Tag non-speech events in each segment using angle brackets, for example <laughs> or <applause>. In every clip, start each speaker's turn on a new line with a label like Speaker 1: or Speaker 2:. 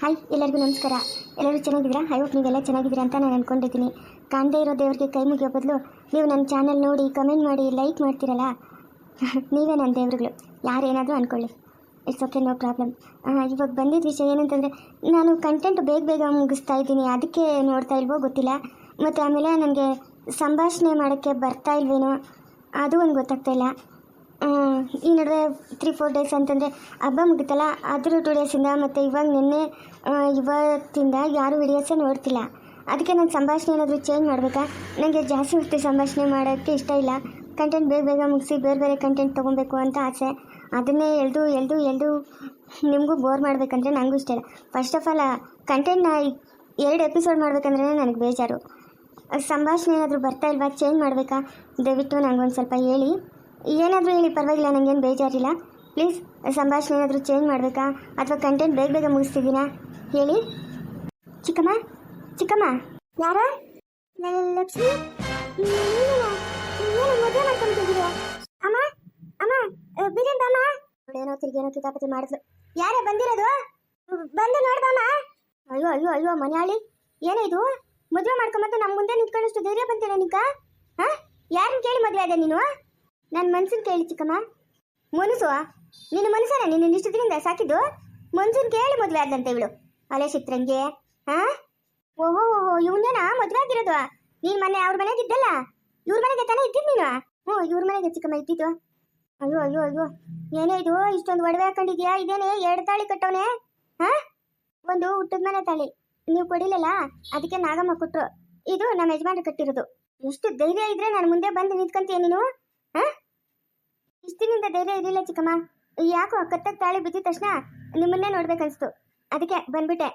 Speaker 1: Hi, ಎಲ್ಲರಿಗೂ ನಮಸ್ಕಾರ. ಎಲ್ಲರೂ ಚೆನ್ನಾಗಿದ್ದೀರಾ? ಐ ಹೋಪ್ ನೀವೆಲ್ಲ ಚೆನ್ನಾಗಿದ್ದೀರಾ ಅಂತ ನಾನು ಅಂದ್ಕೊಂಡಿದ್ದೀನಿ ಕಾಣದೇ ಇರೋ ದೇವರಿಗೆ ಕೈ ಮುಗಿಯೋ ಬದಲು ನೀವು ನನ್ನ ಚಾನಲ್ ನೋಡಿ ಕಮೆಂಟ್ ಮಾಡಿ ಲೈಕ್ ಮಾಡ್ತೀರಲ್ಲ? <laughs> ನೀವೇ ನನ್ನ ದೇವ್ರುಗಳು. ಯಾರೇನಾದರೂ ಅಂದ್ಕೊಳ್ಳಿ ಇಟ್ಸ್ ಓಕೆ ನೋ ಪ್ರಾಬ್ಲಮ್ ಇವಾಗ ಬಂದಿದ್ದ ವಿಷಯ ಏನಂತಂದರೆ, ನಾನು ಕಂಟೆಂಟ್ ಬೇಗ ಬೇಗ ಮುಗಿಸ್ತಾ ಇದ್ದೀನಿ. ಅದಕ್ಕೆ ನೋಡ್ತಾ ಇಲ್ವೋ ಗೊತ್ತಿಲ್ಲ. ಮತ್ತು ಆಮೇಲೆ ನನಗೆ ಸಂಭಾಷಣೆ ಮಾಡೋಕ್ಕೆ ಬರ್ತಾ ಇಲ್ವೇನೋ, ಅದು ಒಂದು ಗೊತ್ತಾಗ್ತಾ ಇಲ್ಲ. ಈ ನಡುವೆ ತ್ರೀ ಫೋರ್ ಡೇಸ್ ಅಂತಂದರೆ ಹಬ್ಬ ಮುಗಿತಲ್ಲ, ಆದರೂ ಟೂ ಡೇಸಿಂದ ಮತ್ತು ಇವಾಗ ನಿನ್ನೆ ಇವತ್ತಿಂದ ಯಾರೂ ವಿಡಿಯೋಸೇ ನೋಡ್ತಿಲ್ಲ. ಅದಕ್ಕೆ ನಾನು ಸಂಭಾಷಣೆ ಏನಾದರೂ ಚೇಂಜ್ ಮಾಡಬೇಕಾ? ನನಗೆ ಜಾಸ್ತಿ ಹೊತ್ತು ಸಂಭಾಷಣೆ ಮಾಡೋಕ್ಕೆ ಇಷ್ಟ ಇಲ್ಲ. ಕಂಟೆಂಟ್ ಬೇಗ ಬೇಗ ಮುಗಿಸಿ ಬೇರೆ ಬೇರೆ ಕಂಟೆಂಟ್ ತೊಗೊಬೇಕು ಅಂತ ಆಸೆ. ಅದನ್ನೇ ಎಳ್ದು ಎಳ್ದು ಎಳ್ದು ನಿಮಗೂ ಬೋರ್ ಮಾಡಬೇಕಂದ್ರೆ ನನಗೂ ಇಷ್ಟ ಇಲ್ಲ. ಫಸ್ಟ್ ಆಫ್ ಆಲ್ ಕಂಟೆಂಟ್ನ ಎರಡು ಎಪಿಸೋಡ್ ಮಾಡಬೇಕಂದ್ರೆ ನನಗೆ ಬೇಜಾರು. ಸಂಭಾಷಣೆ ಏನಾದರೂ ಬರ್ತಾ ಇಲ್ವಾ? ಚೇಂಜ್ ಮಾಡಬೇಕಾ? ದಯವಿಟ್ಟು ನನಗೊಂದು ಸ್ವಲ್ಪ ಹೇಳಿ. ಏನಾದರೂ ಹೇಳಿ, ಪರವಾಗಿಲ್ಲ ನನಗೇನು ಬೇಜಾರಿಲ್ಲ. ಪ್ಲೀಸ್ ಸಂಭಾಷಣೆ ಏನಾದರೂ ಚೇಂಜ್ ಮಾಡಬೇಕಾ? ಅಥವಾ ಕಂಟೆಂಟ್ ಬೇಗ ಬೇಗ ಮುಗಿಸ್ತಿದ್ದೀನಾ ಹೇಳಿ. ಚಿಕ್ಕಮ್ಮ ಚಿಕ್ಕಮ್ಮ, ಯಾರ? ಲಕ್ಷ್ಮಿ ಅಮ್ಮ ಅಮ್ಮ ಬಿರಿಯಂತ ಅಮ್ಮ? ಏನೋ ತಿರ್ಗೇನೋ ಕಿತಾಪತಿ ಮಾಡಿದ್ಲು. ಯಾರೇ ಬಂದಿರೋದು? ಬಂದು ನೋಡ್ದಮ್ಮ. ಅಯ್ಯೋ ಅಯ್ಯೋ ಅಯ್ಯೋ, ಮನೆಯಾಳಿ. ಏನೇ ಇದು? ಮದುವೆ ಮಾಡ್ಕೊಂಬಂದು ನಮ್ಮ ಮುಂದೆ ನಿಂತ್ಕೊಂಡಷ್ಟು ಧೈರ್ಯ ಬಂತೀರ ನಿಕ್ಕ ಹಾ? ಯಾರನ್ನ ಕೇಳಿ ಮದುವೆ ಅದೇ ನೀನು? ನನ್ನ ಮನ್ಸನ್ ಕೇಳಿ ಚಿಕ್ಕಮ್ಮ. ಮನಸ್ಸು ನಿನ್ನ ಮನಸ್ಸನ ನಿನ್ನ ದಿನದಿಂದ ಸಾಕಿದ್ದು ಮನ್ಸನ್ ಕೇಳಿ ಮದುವೆ ಆದಂತೆ ಇವಳು. ಅಲೆ ಚಿತ್ರಂಗೆ ಹಾ ಓಹೋ ಓಹೋ, ಇವನ್ನೇನಾ ಮದುವೆ ಆಗಿರೋದು? ನೀನ್ ಮನೆ ಅವ್ರ ಮನೆಗೆ ಇದ್ದಲ್ಲ? ಇವ್ರ ಮನೆಗೆ ತಾನೇ ಇದ್ದಿದ್ ನೀನು? ಹ್ಞೂ, ಇವ್ರ ಮನೆಗೆ ಚಿಕ್ಕಮ್ಮ ಇದ್ದಿದ್ದು. ಅಯ್ಯೋ ಅಯ್ಯೋ ಅಯ್ಯೋ, ಏನೇ ಇದು? ಇಷ್ಟೊಂದು ಒಡವೆ ಹಾಕೊಂಡಿದ್ಯಾ? ಇದೇನೆ ಎರಡು ತಾಳಿ ಕಟ್ಟವನೆ? ಹಾ ಒಂದು ಹುಟ್ಟದ ಮನೆ ತಾಳಿ. ನೀವು ಕೊಡಿಲ್ಲಲ್ಲ? ಅದಕ್ಕೆ ನಾಗಮ್ಮ ಕೊಟ್ರು. ಇದು ನಮ್ಮ ಯಜಮಾನ್ರು ಕಟ್ಟಿರೋದು. ಎಷ್ಟು ಧೈರ್ಯ ಇದ್ರೆ ನಾನು ಮುಂದೆ ಬಂದು ನಿಂತ್ಕೊಂತೀಯ ನೀನು? ಹಾ? ಇಷ್ಟಿನಿಂದ ಧೈರ್ಯ ಇರಲಿಲ್ಲ ಚಿಕ್ಕಮ್ಮ. ಯಾಕೋ ಕತ್ತಕ್ಕೆ ತಾಳಿ ಬಿದ್ದಿದ ತಕ್ಷಣ ನಿಮ್ಮನ್ನೇ ನೋಡ್ಬೇಕನ್ಸ್ತು. ಅದಕ್ಕೆ ಬಂದ್ಬಿಟ್ಟೆ.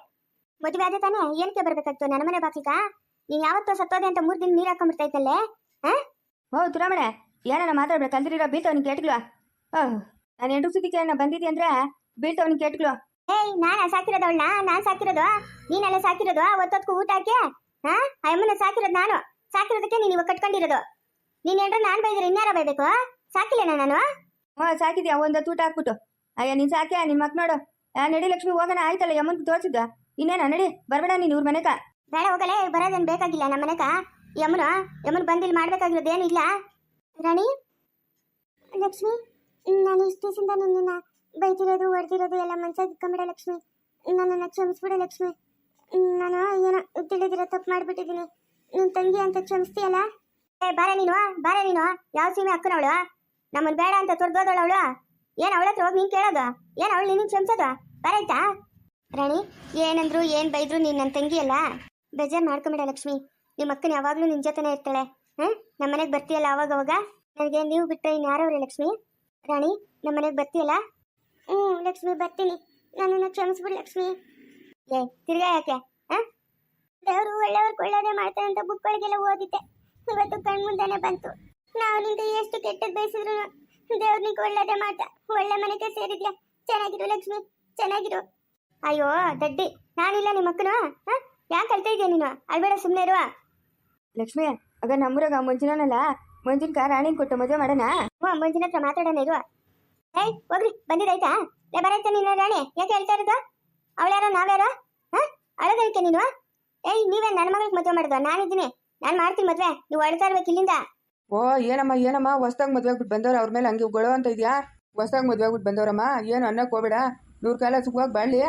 Speaker 1: ಮದುವೆ ಆದ ತಾನೇ ಏನಕ್ಕೆ ಬರ್ಬೇಕಾಗ್ತು? ನನ್ನ ಮನೆ ಬಾಕ್ಲಿಕ ನೀನ್ ಯಾವತ್ತೋ ಸತ್ತೋದೆ ಅಂತ ಮೂರ್ ದಿನ ನೀರ್ ಹಾಕೊಂಡ್ಬಿಡ್ತಾ ಇದ್ದಲ್ಲೇ ಹೌದು
Speaker 2: ಓ ತುರಾಮಣೆ ಏನಾರ ಮಾತಾಡ್ಬೇಡ. ಕಲ್ದಿರೋ ಬೀಳ್ತವನಿ ಕೇಟ್ಗಳು ಓಹ್ ನಾನು ಎಂಟು ಸುದ್ದಿಗೆ ನಾ ಬಂದಿದ್ದೆ ಅಂದ್ರೆ ಬೀಳ್ತವನಿ ಕೇಟ್ಗಳು
Speaker 1: ಏಯ್ ನಾನ ಸಾಕಿರೋದು ನಾನು ನಾನ್ ಸಾಕಿರೋದು? ನೀನೆಲ್ಲ ಸಾಕಿರೋದು? ಒತ್ತೊತ್ಕು ಊಟ ಹಾಕಿ ಹಾ? ಅಮ್ಮನ ಸಾಕಿರೋದು ನಾನು. ಸಾಕಿರೋದಕ್ಕೆ ನೀನ್ ಇವಾಗ ಕಟ್ಕೊಂಡಿರೋದು. ನೀನ್ ಏನ್ರ ನಾನ್ ಬೈದ್ರೆ ಇನ್ಯಾರ ಬೈಬೇಕು ಸಾಕಿಲ್ಲೇನ ನಾನು?
Speaker 2: ಹಾ ಸಾಕಿದ್ಯಾ? ಒಂದು ತೂಟ ಹಾಕ್ಬಿಟ್ಟು. ಅಯ್ಯ ನೀನ್ ಸಾಕ್ಯಾ? ನಿನ್ ಮಕ್ ನೋಡು. ಆ, ನಡಿ ಲಕ್ಷ್ಮಿ ಹೋಗೋಣ. ಆಯ್ತಲ್ಲ ಯಮ್ಮನ್ ತೋರ್ಸಿದ್ದ. ಇನ್ನೇನ ನಡಿ. ಬರಬೇಡ ನೀನ್ ಇವ್ರ ಮನೆಕ.
Speaker 1: ಬೇಡ ಹೋಗಲೇ. ಬರೋದೇನ್ ಬೇಕಾಗಿಲ್ಲ ನಮ್ಮ ಮನೆಗ ಯಮುನ ಯಮುನ್ ಬಂದಿಲ್ ಮಾಡ್ಬೇಕಾಗಿರೋದು ಏನಿಲ್ಲ ರಾಣಿ? ಲಕ್ಷ್ಮಿ ನಾನು ಇಷ್ಟು ದಿವಸದಿಂದ ನಿನ್ನನ್ನ ಬೈತಿರೋದು ಹೊಡೆದಿರೋದು ಎಲ್ಲ ಮನ್ಸಾಗಿ ಇಟ್ಕೊಂಬಿಡ ಲಕ್ಷ್ಮಿ. ನನ್ನನ್ನು ಕ್ಷಮಿಸ್ಬಿಡ ಲಕ್ಷ್ಮಿ. ನಾನು ಏನೋ ತಿಳಿದಿರೋ ತಪ್ಪು ಮಾಡಿಬಿಟ್ಟಿದ್ದೀನಿ. ನಿನ್ನ ತಂಗಿ ಅಂತ ಕ್ಷಮಿಸ್ತೀಯಲ್ಲ? ಏ, ಬಾರ ನೀನು ಬಾರ ನೀನು. ಯಾವ ಸೀಮೆ ಅಕ್ಕನವಳು? ನಮ್ಮನ್ ಬೇಡ ಅಂತ ತೊರ್ದೋದಳು ಅವಳು. ಏನ್ ಅವಳ ಹತ್ರ ಹೋಗಿ ನೀನ್ ಕೇಳೋದು? ಏನ್ ಅವಳು ನಿನ್ನ ಕ್ಷಮಿಸೋದು? ಬರಾಯ್ತಾ? ರಾಣಿ, ಏನಂದ್ರು ಏನ್ ಬೈದ್ರು ನೀನ್ ನನ್ನ ತಂಗಿ ಅಲ್ಲ? ಬೇಜಾರ್ ಮಾಡ್ಕೊಂಬಿಡ ಲಕ್ಷ್ಮಿ. ನಿಮ್ಮ ಅಕ್ಕನ ಯಾವಾಗ್ಲೂ ನಿನ್ ಜೊತೆನೆ ಇರ್ತಾಳೆ. ಹ್ಮ್? ನಮ್ಮ ಮನೆಗ್ ಬರ್ತೀಯಲ್ಲ ಅವಾಗ ಅವಾಗ? ನನಗೆ ನೀವು ಬಿಟ್ಟು ಇನ್ ಯಾರವ್ರೆ ಲಕ್ಷ್ಮಿ? ರಾಣಿ ನಮ್ಮನೆಗ್ ಮನೆಗೆ ಬರ್ತೀಯಲ್ಲ? ಹ್ಞೂ ಲಕ್ಷ್ಮಿ, ಬರ್ತೀನಿ. ನನ್ನನ್ನು ಕ್ಷಮಿಸ್ಬಿಡು ಲಕ್ಷ್ಮಿ. ಏ ತಿರ್ಗಾ ಯಾಕೆ? ಹಾ? ದೇವರು ಒಳ್ಳೆಯವ್ರಿಗೆ ಒಳ್ಳೇದೇ ಮಾಡ್ತಾರೆ ಅಂತ ಬುಕ್ಗಳಿಗೆಲ್ಲ ಓದಿದ್ದೆ. ಇವತ್ತು ಕಣ್ಮುಂದೆನೆ ಬಂತು. ನಾವು ನಿಂದ ಎಷ್ಟು ಕೆಟ್ಟದ್ ಬಯಸಿದ್ರು ದೇವ್ರಿಗೆ ನಿಂಗೆ ಒಳ್ಳೇದೇ ಮಾತಾ ಒಳ್ಳೆ ಮನೆಗೆ ಸೇರಿದ್ಯಾ? ಚೆನ್ನಾಗಿರು ಲಕ್ಷ್ಮಿ. ಚೆನ್ನಾಗಿರು. ಅಯ್ಯೋ ದಡ್ಡಿ. ನಾನಿಲ್ಲ ನಿಮ್ಮ ಮಕ್ಕನು ಹಾ? ಯಾಕೆ ಕಳ್ತಾ ಇದೆಯಾ ನೀನು? ಅಳ್ಬೇಡ ಸುಮ್ಮನೆ ಇರುವ.
Speaker 2: ಲಕ್ಷ್ಮಿ ಆಗ ನಮ್ಮೂರಾಗ ಮಂಜುನಲ್ಲ ಮಂಜುನ್ಕ ರಾಣಿನ ಕೊಟ್ಟು ಮದುವೆ ಮಾಡೋಣ?
Speaker 1: ಹ್ಞೂ ಮಂಜಿನ ಹತ್ರ ಮಾತಾಡೋಣ ಇರುವ. ಏಯ್ ಹೋಗ್ರಿ ಬಂದಿದ್ದಾಯ್ತಾ? ಲೇ ಬರೈತೆ ನೀನು ರಾಣಿ? ಯಾಕೆ ಹೇಳ್ತಾ ಇರೋದು? ಅವಳ್ಯಾರೋ ನಾವ್ಯಾರೋ? ಹಾ? ಅಳೋದಕ್ಕೆ ನೀನು? ಏಯ್ ನೀವೇ ನನ್ನ ಮಗಳಿಗೆ ಮದುವೆ ಮಾಡಿದ್ವ? ನಾನಿದ್ದೀನಿ. ನಾನು ಮಾಡ್ತೀನಿ ಮದ್ವೆ. ನೀವು ಅಳ್ತಾ ಇರ್ಬೇಕು ಇಲ್ಲಿಂದ.
Speaker 3: ಓ ಏನಮ್ಮ ಏನಮ್ಮ? ಹೊಸ್ದಾಗ ಮದ್ವೆ ಆಗ್ಬಿಟ್ಟು ಬಂದವ್ರು ಅವ್ರ ಮೇಲೆ ಹಂಗೆ ಗೊಳೋ ಅಂತ ಇದ್ಯಾ? ಹೊಸ್ದಾಗ ಮದ್ವೆ ಆಗ್ಬಿಟ್ಟು ಬಂದವ್ರಮ್ಮ? ಏನು ಅನ್ನಕ್ಕೆ ಹೋಗ್ಬೇಡ. ನೂರ್ ಕಾಲ ಸುಖವಾಗಿ ಬಾಳ್ಲಿ.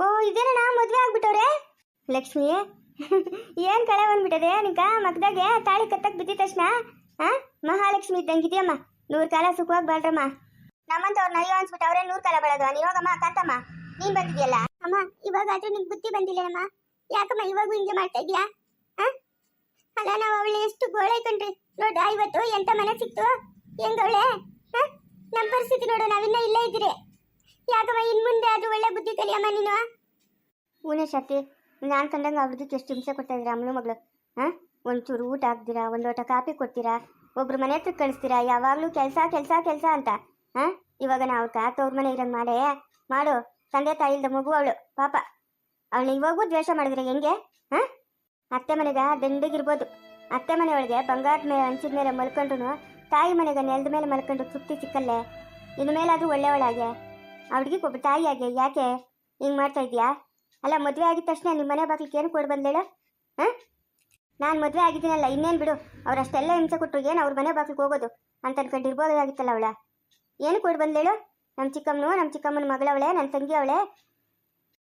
Speaker 1: ಓ ಇದೇನಣ್ಣ ಮದ್ವೆ ಆಗ್ಬಿಟ್ಟವ್ರೆ? ಲಕ್ಷ್ಮಿ ಏನ್ ಕಳೆ ಬಂದ್ಬಿಟ್ಟದೆ ನಿಕ ಮಗ್ದಾಗೆ ತಾಳಿ ಕತ್ತಕ್ ಬಿದ್ದ ತಕ್ಷಣ? ಹಾ ಮಹಾಲಕ್ಷ್ಮಿ ಇದ್ದಂಗಿದ್ಯಮ್ಮ ನೂರ್ ಕಾಲ ಸುಖವಾಗಿ ಬಾಳ್ರಮ್ಮ. ನಮ್ಮಂತವ್ರನ್ನ ಅಯ್ಯೋ ಅನ್ಸ್ಬಿಟ್ಟು ಅವ್ರೇ ನೂರ್ ಕಾಲ ಬೆಳೆದು. ನೀನ್ ಹೋಗಮ್ಮ ಕಾಂತಮ್ಮ. ನೀನ್ ಬಂದಿದ್ಯಲ್ಲ? ಅಮ್ಮ ಇವಾಗ ಆದ್ರೂ ನಿಂಗೆ ಬುದ್ಧಿ ಬಂದಿಲ್ಲಮ್ಮ ಯಾಕಮ್ಮ ಇವಾಗೂ ಹಿಂಗೆ ಮಾಡ್ತಾ ಇದೀಯಾ? ಅಲ್ಲ, ನಾವು ಅವಳು ಎಷ್ಟು ಗೋಳೆ ಕಣ್ರಿ. ನೋಡ ಇವತ್ತು ಎಂತ ಮನೆ ಸಿಕ್ತು? ಹೆಂಗವಳೆ ನಮ್ಮ ಪರಿಸ್ಥಿತಿ ನೋಡು, ನಾವಿನ್ನ ಇಲ್ಲೇ ಇದ್ದೀರಿ. ಯಾಕಮ್ಮ, ಇನ್ ಮುಂದೆ ಅದು ಒಳ್ಳೆ ಬುದ್ಧಿ ಕಲಿಯಮ್ಮ ನೀನು? ಊನೇ ಶಕ್ತಿ, ನಾನು ಕಂಡಂಗೆ ಅವ್ರದಕ್ಕೆ ಎಷ್ಟು ಹಿಂಸೆ ಕೊಡ್ತಾ ಇದ್ದೀರಾ ಅಮ್ಮನ ಮಗಳು? ಹಾಂ? ಒಂಚೂರು ಊಟ ಹಾಕ್ತೀರಾ, ಒಂದು ಲೋಟ ಕಾಫಿ ಕೊಡ್ತೀರಾ, ಒಬ್ರು ಮನೆ ಹತ್ರ ಕಳಿಸ್ತೀರಾ, ಯಾವಾಗಲೂ ಕೆಲಸ ಕೆಲಸ ಕೆಲಸ ಅಂತ. ಹಾಂ? ಇವಾಗ ನಾವು ಅವ್ರ ಮನೆ ಇರಂಗೆ ಮಾಡೇ. ಮಾಡು, ತಂದೆ ತಾಯಿ ಇಲ್ದ ಮಗು ಅವಳು, ಪಾಪ. ಅವಳು ಇವಾಗೂ ದ್ವೇಷ ಮಾಡಿದ್ರೆ ಹೆಂಗೆ? ಹಾಂ? ಅತ್ತೆ ಮನೆಗ ದಂಡಿಗಿರ್ಬೋದು ಅತ್ತೆ ಮನೆ ಒಳಗೆ ಬಂಗಾರದ ಮೇಲೆ ಹಂಚಿದ ಮೇಲೆ ಮಲ್ಕೊಂಡ್ರು ತಾಯಿ ಮನೆಗೆ ನೆಲದ ಮೇಲೆ ಮಲ್ಕೊಂಡು ತೃಪ್ತಿ ಸಿಕ್ಕಲ್ಲೇ? ಇನ್ನು ಮೇಲಾದ್ರೂ ಒಳ್ಳೆಯವಳಾಗೆ? ಅವಳಿಗೆ ಒಬ್ಬ ತಾಯಿಯಾಗೆ, ಯಾಕೆ? ಹಿಂಗೆ ಮಾಡ್ತಾ ಇದ್ದೀಯಾ? ಅಲ್ಲ, ಮದುವೆ ಆಗಿದ ತಕ್ಷಣ ನಿಮ್ಮ ಮನೆ ಬಾಗಿಲಿಗೆ ಏನು ಕೊಡು ಬಂದೇಳ ಹಾಂ? ನಾನು ಮದುವೆ ಆಗಿದ್ದೀನಲ್ಲ, ಇನ್ನೇನು ಬಿಡು. ಅವ್ರು ಅಷ್ಟೆಲ್ಲ ಹಿಂಸೆ ಕೊಟ್ಟರು ಏನು ಅವ್ರ ಮನೆ ಬಾಗಿಲಿಗೆ ಹೋಗೋದು? ಅಂತ ಅನ್ಕೊಂಡಿರ್ಬೋದಾಗಿತ್ತಲ್ಲ ಅವಳ? ಏನು ಕೊಡು ಬಂದೇಳು ನಮ್ಮ ಚಿಕ್ಕಮ್ಮನು ನಮ್ಮ ಚಿಕ್ಕಮ್ಮನ ಮಗಳವಳೆ ನನ್ನ ತಂಗಿ ಅವಳೆ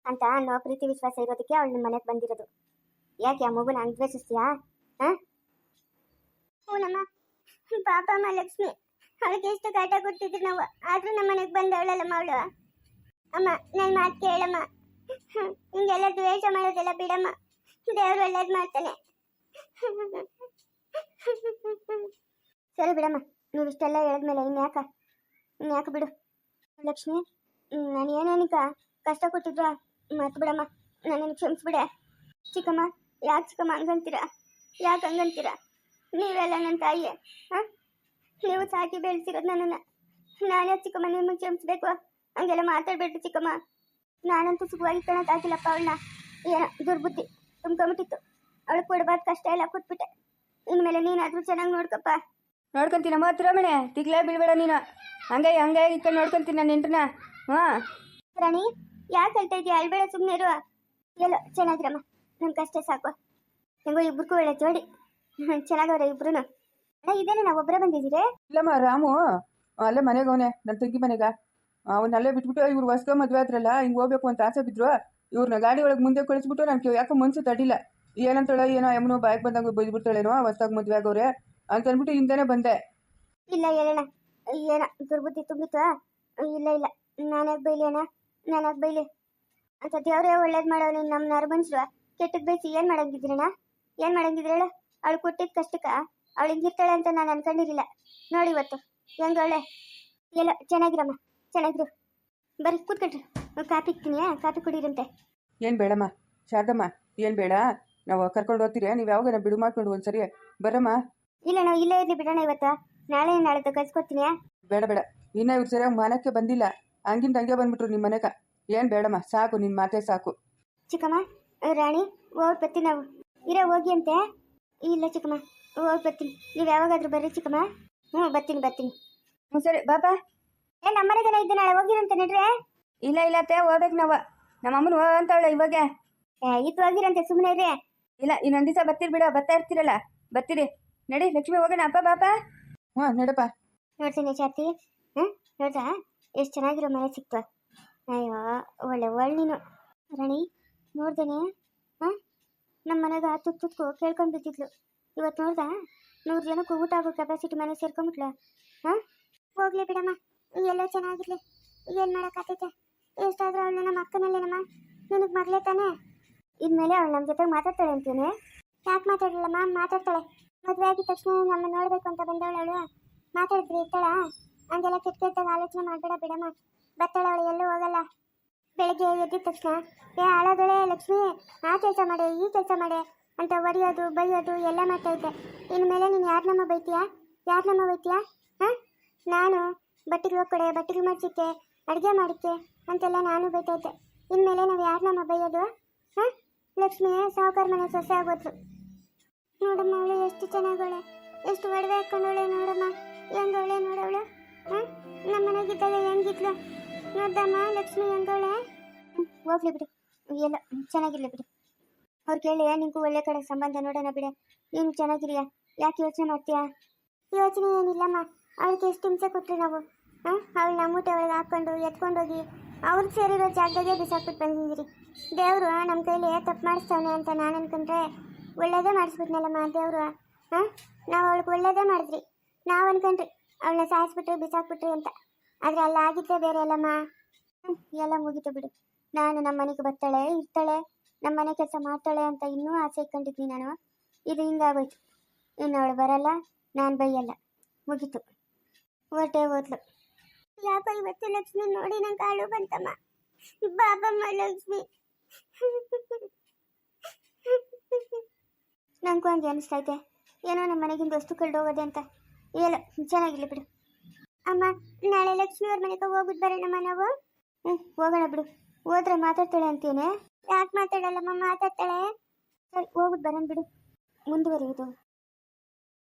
Speaker 1: ಅಂತ ಅನ್ನೋ ಪ್ರೀತಿ ವಿಶ್ವಾಸ ಇರೋದಕ್ಕೆ ಅವಳು ನಿಮ್ಮ ಮನೆಗೆ ಬಂದಿರೋದು. ಯಾಕೆ ಆ ಮಗುನ ಹಂಗೆ ದ್ವೇಷಿಸ್ತೀಯಾ ಹಾಂ ಹ್ಞೂನಮ್ಮ ಪಾಪಮ್ಮ ಲಕ್ಷ್ಮಿ. ಅವಳಿಗೆ ಎಷ್ಟು ಕಾಟ ಕೊಡ್ತಿದ್ರು ನಾವು, ಆದ್ರೂ ನಮ್ಮ ಮನೆಗೆ ಬಂದವಳಲ್ಲಮ್ಮ ಅವಳು? ಅಮ್ಮ ನನ್ನ ಮಾತು ಕೇಳಮ್ಮ. ಹಿಂಗೆಲ್ಲ ದ್ವೇಷ ಮಾಡೋದೆಲ್ಲ ಬಿಡಮ್ಮ. ದೇವ್ರು ಒಳ್ಳೇದು ಮಾಡ್ತಾನೆ. ಸರಿ ಬಿಡಮ್ಮ, ನೀವು ಇಷ್ಟೆಲ್ಲ ಹೇಳಿದ್ಮೇಲೆ ಇನ್ಯಾಕ ಇನ್ಯಾಕ ಬಿಡು? ಲಕ್ಷ್ಮಿ ನಾನು ಏನೇನಿಕ ಕಷ್ಟ ಕೊಟ್ಟಿದ್ರ ಮತ್ತೆ ಬಿಡಮ್ಮ, ನನ್ನನ್ನು ಕ್ಷಮಿಸ್ಬಿಡೆ. ಚಿಕ್ಕಮ್ಮ ಯಾಕೆ ಚಿಕ್ಕಮ್ಮ ಹಂಗಂತೀರ ಯಾಕೆ ಹಂಗಂತೀರ? ನೀವೆಲ್ಲ ನನ್ನ ತಾಯಿಯೇ ಹಾಂ? ನೀವು ಸಾಕಿ ಬೆಳೆಸಿರೋದು ನನ್ನನ್ನು. ನಾನೇ ಚಿಕ್ಕಮ್ಮ ನಿಮಗೆ ಕ್ಷಮಿಸ್ಬೇಕು? ಹಂಗೆಲ್ಲ ಮಾತಾಡ್ಬೇಡ್ರಿ ಚಿಕ್ಕಮ್ಮ. ನಾನಂತೂ ಸುಖವಾಗಿ ಕಾಣಕ್ಕಾಗಿಲ್ಲಪ್ಪ ಅವಳನ್ನ. ಏನೋ ದುರ್ಬುದ್ಧಿ ತುಂಬ್ಕೊಂಬಿಟ್ಟಿತ್ತು. ಅವಳು ಕೊಡಬಾರ್ದು ಕಷ್ಟ ಎಲ್ಲ ಕೊಟ್ಬಿಟ್ಟೆ. ಇನ್ಮೇಲೆ ನೀನಾದ್ರೂ ಚೆನ್ನಾಗಿ ನೋಡ್ಕಪ್ಪ.
Speaker 2: ಮಾತ್ರ ಮೇಡ ತಿಗ್ಲೇ ಬೀಳ್ಬೇಡ ನೀನು. ಹಂಗೆ ಹಂಗೆ ಇಟ್ಕೊಂಡು ನೋಡ್ಕೊಂತೀನಿ ನಾನು ನೆಂಟನ ಹಾಂ
Speaker 1: ರಾಣಿ ಯಾಕೆ ಹೇಳ್ತಾ ಇದೀಯ? ಅಳ್ಬೇಡ ಸುಮ್ಮನೆ ಇರುವ ಎಲ್ಲೋ ಚೆನ್ನಾಗಿರಮ್ಮ. ನಮ್ಗೆ ಕಷ್ಟ ಸಾಕು. ಹೆಂಗೋ ಇಬ್ರಿಗೂ ಒಳ್ಳೆ ಜೋಡಿ. <laughs> ಚೆನ್ನಾಗವ್ರೆ ಇಬ್ರು ಅಣ್ಣ ಇದೇನೆ ನಾವು ಒಬ್ಬರೇ ಬಂದಿದ್ದೀರಿ?
Speaker 3: ಇಲ್ಲಮ್ಮ ರಾಮು. ಅಲ್ಲೇ ಮನೆಗೆ ಅವನೇ ನನ್ನ ತಂಗಿ ಮನೆಗ. ಅವ್ನ ಅಲ್ಲೇ ಬಿಟ್ಬಿಟ್ಟು ಇವ್ರು ಹೊಸ್ಕ ಮದುವೆ ಆದ್ರಲ್ಲ ಹಿಂಗೆ ಹೋಗ್ಬೇಕು ಅಂತ ಆಸೆ ಬಿದ್ರು. ಇವ್ರನ್ನ ಗಾಡಿ ಒಳಗೆ ಮುಂದೆ ಕಳಿಸ್ಬಿಟ್ಟು ನಾನು ಯಾಕೋ ಮನ್ಸು ತಡಿಲ್ಲ ಏನಂತಾಳ ಏನೋ ಯಮನೋ ಬಾಯ್ ಬಂದಾಗ ಬೈದ್ಬಿಡ್ತಾಳೇನೋ ಹೊಸ್ದಾಗ ಮದುವೆ ಆಗೋರೆ ಅಂತ ಅಂದ್ಬಿಟ್ಟು ಹಿಂದೆನೇ ಬಂದೆ.
Speaker 1: ಇಲ್ಲ ಹೇಳೋಣ ಏನ ದುರ್ಬುದ್ಧಿ ತುಂಬಿತ್ತು ಇಲ್ಲ ಇಲ್ಲ. ನಾನಾಗ ಬೈಲಿ ಅಣ್ಣ? ನಾನಾಗ ಬೈಲಿ? ಅಂತ ದೇವ್ರೇ ಒಳ್ಳೇದು ಮಾಡೋನು ನಮ್ಮ ನರ ಮನುಷ್ಯರು ಕೆಟ್ಟದ್ ಬೈಸಿ ಏನ್ ಮಾಡಂಗಿದ್ರಣ್ಣ ಏನ್ ಮಾಡಂಗಿದ್ರಳ? ಹೇಳು ಅವಳು ಕೊಟ್ಟಿದ್ ಕಷ್ಟಕ್ಕ ಅವಳು ಹಿಂಗಿರ್ತಾಳೆ ಅಂತ ನಾನು ಅನ್ಕೊಂಡಿರಲಿಲ್ಲ. ನೋಡಿ ಇವತ್ತು. ಹೆಂಗ ಅವಳೆ? ಎಲ್ಲ ಚೆನ್ನಾಗಿರಮ್ಮ. ಚೆನ್ನಾಗಿರು. ಬರ್ರಿ ಕೂತ್ಕೊಟ್ರಿ ಕಾಫಿ ಇಕ್ತೀನಿಯಾ ಇಕ್ತೀನಿ ಕಾಫಿ ಕುಡೀರಂತೆ.
Speaker 3: ಏನ್ ಬೇಡಮ್ಮ. ಶಾರದಮ್ಮ ಏನ್ ಬೇಡ? ನಾವು ಕರ್ಕೊಂಡು ಹೋಗ್ತೀರಾ? ನೀವು ಯಾವಾಗ ಬಿಡು ಮಾಡ್ಕೊಂಡು ಒಂದ್ಸರಿ ಬರಮ್ಮ.
Speaker 1: ಇಲ್ಲ ನಾವು ಇಲ್ಲೇ ಇರ್ಲಿ ಬಿಡೋಣ ಇವತ್ತು. ನಾಳೆ ನಾಳೆ ಕಳ್ಸ್ಕೊಡ್ತೀನಿ
Speaker 3: ಬೇಡ ಬೇಡ. ಇನ್ನ ಇವ್ರು ಸರಿಯಾಗಿ ಮನಕ್ಕೆ ಬಂದಿಲ್ಲ. ಹಂಗಿಂದ ಹಂಗೆ ಬಂದ್ಬಿಟ್ರು ನಿಮ್ಮ ಮನೆಗ ಏನ್ ಬೇಡಮ್ಮ ಸಾಕು ನಿನ್ನ ಮಾತೇ ಸಾಕು.
Speaker 1: ಚಿಕ್ಕಮ್ಮ ರಾಣಿ ಹೋಗಿ ಬರ್ತೀನಿ ನಾವು. ಇರೋ ಹೋಗಿ ಅಂತೆ. ಇಲ್ಲ ಚಿಕ್ಕಮ್ಮ ಹೋಗಿ ಬರ್ತೀನಿ. ನೀವು ಯಾವಾಗಾದ್ರೂ ಬರ್ರಿ ಚಿಕ್ಕಮ್ಮ. ಹ್ಞೂ ಬರ್ತೀನಿ ಬರ್ತೀನಿ.
Speaker 2: ಹ್ಞೂ ಸರಿ ಬಾಬಾ
Speaker 1: ಏ ನಮ್ಮ ಮನೆಗೆಲ್ಲ ಇದ್ದೆ ನಾಳೆ ಹೋಗಿರಂತೆ ನಡ್ರೆ
Speaker 2: ಇಲ್ಲ ಇಲ್ಲ ತೇ ಹೋಗ್ಬೇಕು ನಾವು. ನಮ್ಮ ಅಮ್ಮನ ಓ ಅಂತಾಳೆ ಇವಾಗ.
Speaker 1: ಏ ಇದು ಹೋಗಿರಂತೆ ಸುಮ್ಮನೆ ಇರಿ.
Speaker 2: ಇಲ್ಲ ಇನ್ನೊಂದು ದಿವಸ ಬರ್ತೀರಿ ಬಿಡ ಬರ್ತಾ ಇರ್ತೀರಲ್ಲ. ಬರ್ತೀರಿ. ನಡಿ ಲಕ್ಷ್ಮಿ ಹೋಗೋಣ ಅಪ್ಪ ಬಾಪ
Speaker 3: ಹ್ಞೂ ನಡಪ್ಪ.
Speaker 1: ನೋಡ್ತೀನಿ ಚಾತಿ. ಹ್ಞೂ ನೋಡ್ತಾ ಎಷ್ಟು ಚೆನ್ನಾಗಿರೋ ಮನೆ ಸಿಕ್ತು. ಅಯ್ಯೋ ಒಳ್ಳೆ ಒಳ್ಳೆ ನೀನು ರಾಣಿ ನೋಡ್ದೇನೆ? ಹಾಂ? ನಮ್ಮ ಮನೆಗೆ ತುತ್ತು ತುತ್ಕು ಕೇಳ್ಕೊಂಡು ಬಿದ್ದಿದ್ಲು. ಇವತ್ತು ನೋಡ್ದಾ, ನೂರು ಜನಕ್ಕೆ ಊಟ ಆಗೋ ಕೆಪಾಸಿಟಿ ಮನೆ ಸೇರ್ಕೊಂಬಿಟ್ಲ. ಹಾಂ? ಹೋಗ್ಲಿ ಬಿಡಮ್ಮ, ಎಲ್ಲ ಚೆನ್ನಾಗಿರ್ಲಿ. ಏನು ಮಾಡೋಕ್ಕಾಗ್ತೈತೆ? ಎಷ್ಟಾದ್ರೂ ಅವಳು ನಮ್ಮ ಅಕ್ಕನಲ್ಲೇನಮ್ಮ? ನಿನಗೆ ಮಗಳೇ ತಾನೆ? ಇದ್ಮೇಲೆ ಅವಳು ನಮ್ಮ ಜೊತೆ ಮಾತಾಡ್ತಾಳೆ ಅಂತೀನಿ ಯಾಕೆ ಮಾತಾಡಲ್ಲಮ್ಮ ಮಾತಾಡ್ತಾಳೆ. ಮದುವೆ ಆಗಿದ ತಕ್ಷಣ ನಮ್ಮ ನೋಡಬೇಕು ಅಂತ ಬಂದವಳು ಅವಳು. ಮಾತಾಡಿದ್ರಿ ಇರ್ತಾಳ? ಹಂಗೆಲ್ಲ ಕೆಟ್ಟ ಕೆಟ್ಟಾಗ ಆಲೋಚನೆ ಮಾಡಬೇಡ ಬಿಡಮ್ಮ. ಬರ್ತಾಳೆ ಅವಳು ಎಲ್ಲೂ ಹೋಗಲ್ಲ. ಬೆಳಗ್ಗೆ ಎದ್ದ ತಕ್ಷಣ, ಏ ಅಳದೊಳೆ ಲಕ್ಷ್ಮಿ, ಆ ಕೆಲಸ ಮಾಡೆ, ಈ ಕೆಲಸ ಮಾಡೆ ಅಂತ ಹೊಡಿಯೋದು ಬೈಯೋದು ಎಲ್ಲ ಮಾಡ್ತಾ ಇದ್ದೆ. ಇನ್ಮೇಲೆ ನೀನು ಯಾರನ್ನಮ್ಮ ಬೈತೀಯಾ? ಯಾರನ್ನಮ್ಮ ಬೈತೀಯಾ? ಹಾಂ? ನಾನು ಬಟ್ಟೆಗೆ ಕೊಡೆ ಬಟ್ಟೆಗೆ ಮಾಡಿಸಿಕ್ಕೆ ಅಡುಗೆ ಮಾಡಿಕ್ಕೆ ಅಂತೆಲ್ಲ ನಾನು ಬೈತಾ ಇದ್ದೆ. ಇನ್ಮೇಲೆ ನಾವು ಯಾರನ್ನಮ್ಮ ಬೈಯೋದು? ಹಾಂ? ಲಕ್ಷ್ಮಿ, ಸಾವುಕಾರ ಮನೆ ಸೊಸೆ ಆಗೋದ್ರು. ನೋಡಮ್ಮ ಅವಳು ಎಷ್ಟು ಚೆನ್ನಾಗವಳೆ ಎಷ್ಟು ಒಡವೆ ಹಾಕೊಂಡವಳೆ ನೋಡಮ್ಮ. ಹೆಂಗವಳೆ ನೋಡವಳು? ಹಾಂ? ನಮ್ಮ ಮನೆಗಿದ್ದಾಗ ಹೆಂಗಿದ್ಲು? ನೋಡ್ದಮ್ಮ, ಲಕ್ಷ್ಮಿ ಹೆಂಗವಳೆ? ಹೋಗ್ಲಿ ಬಿಡಿ. ಎಲ್ಲ ಚೆನ್ನಾಗಿರ್ಲಿ ಬಿಡಿ. ಅವ್ರು ಕೇಳಿ, ನಿಂಗೂ ಒಳ್ಳೆ ಕಡೆ ಸಂಬಂಧ ನೋಡೋಣ ಬಿಡೆ. ನೀನು ಚೆನ್ನಾಗಿರಿಯಾ? ಯಾಕೆ ಯೋಚನೆ ಮಾಡ್ತೀಯಾ? ಯೋಚನೆ ಏನಿಲ್ಲಮ್ಮ. ಅವಳಿಗೆ ಎಷ್ಟು ಹಿಂಸೆ ಕೊಟ್ರಿ ನಾವು. ಹಾಂ ಅವಳು ನಮ್ಮ ಊಟ ಒಳಗೆ ಹಾಕ್ಕೊಂಡು ಎತ್ಕೊಂಡೋಗಿ ಅವ್ರಿಗೆ ಸೇರಿರೋ ಜಾಗದಾಗೆ ಬಿಸಾಕ್ಬಿಟ್ಟು ಬಂದಿದ್ದೀರಿ. ದೇವರು ನಮ್ಮ ಕೈಲಿ ತಪ್ಪು ಮಾಡಿಸ್ತಾವನೆ ಅಂತ ನಾನು ಅನ್ಕೊಂಡ್ರೆ ಒಳ್ಳೇದೇ ಮಾಡಿಸ್ಬಿಟ್ನಲ್ಲಮ್ಮ ದೇವರು. ಹಾಂ ನಾವು ಅವಳಿಗೆ ಒಳ್ಳೇದೇ ಮಾಡಿದ್ರಿ. ನಾವು ಅನ್ಕೊಂಡ್ರಿ, ಅವಳನ್ನ ಸಾಯಿಸ್ಬಿಟ್ರಿ, ಬಿಸಾಕ್ಬಿಟ್ರಿ ಅಂತ. ಆದರೆ ಅಲ್ಲಿ ಆಗಿದ್ರೆ ಬೇರೆ ಅಲ್ಲಮ್ಮ ಎಲ್ಲ ಮುಗಿತು ಬಿಡು. ನಾನು ನಮ್ಮ ಮನೆಗೆ ಬರ್ತಾಳೆ, ಇರ್ತಾಳೆ, ನಮ್ಮ ಮನೆ ಕೆಲಸ ಮಾಡ್ತಾಳೆ ಅಂತ ಇನ್ನೂ ಆಸೆ ಇಟ್ಕೊಂಡಿದ್ವಿ ನಾನು. ಇದು ಹಿಂಗಾಗೋಯ್ತು. ಇನ್ನು ಅವಳು ಬರಲ್ಲ, ನಾನು ಬೈಯಲ್ಲ. ಮುಗೀತು. ಹೊರಟೆ ಹೋದ್ಲು. ಯಾಕೋ ಇವತ್ತು ಲಕ್ಷ್ಮಿ ನೋಡಿ ನಂಗೆ ಕಾಳು ಬಂತಮ್ಮ. ಬಾಬಮ್ಮ ಲಕ್ಷ್ಮಿ. ನಂಗೂ ಹಂಗೆ ಅನಿಸ್ತೈತೆ ಏನೋ ನಮ್ಮ ಮನೆಗಿಂದ ವಸ್ತು ಕಳ್ದೋಗೋದೆ ಅಂತ. ಎಲ್ಲ ಚೆನ್ನಾಗಿಲ್ಲ ಬಿಡು. ಅಮ್ಮ, ನಾಳೆ ಲಕ್ಷ್ಮಿ ಅವ್ರ ಮನೆಗೆ ಹೋಗ್ಬಿಟ್ಟು ಬರೋಣಮ್ಮ ನಾವು. ಹ್ಞೂ ಹೋಗೋಣ ಬಿಡು. ಹೋದ್ರೆ ಮಾತಾಡ್ತಾಳೆ ಅಂತೀನಿ. ಯಾಕೆ ಮಾತಾಡಲ್ಲಮ್ಮ, ಮಾತಾಡ್ತಾಳೆ? ಸರಿ ಹೋಗ್ಬಿಟ್ಟು ಬರೋಣ ಬಿಡು. ಮುಂದುವರಿಯೋದು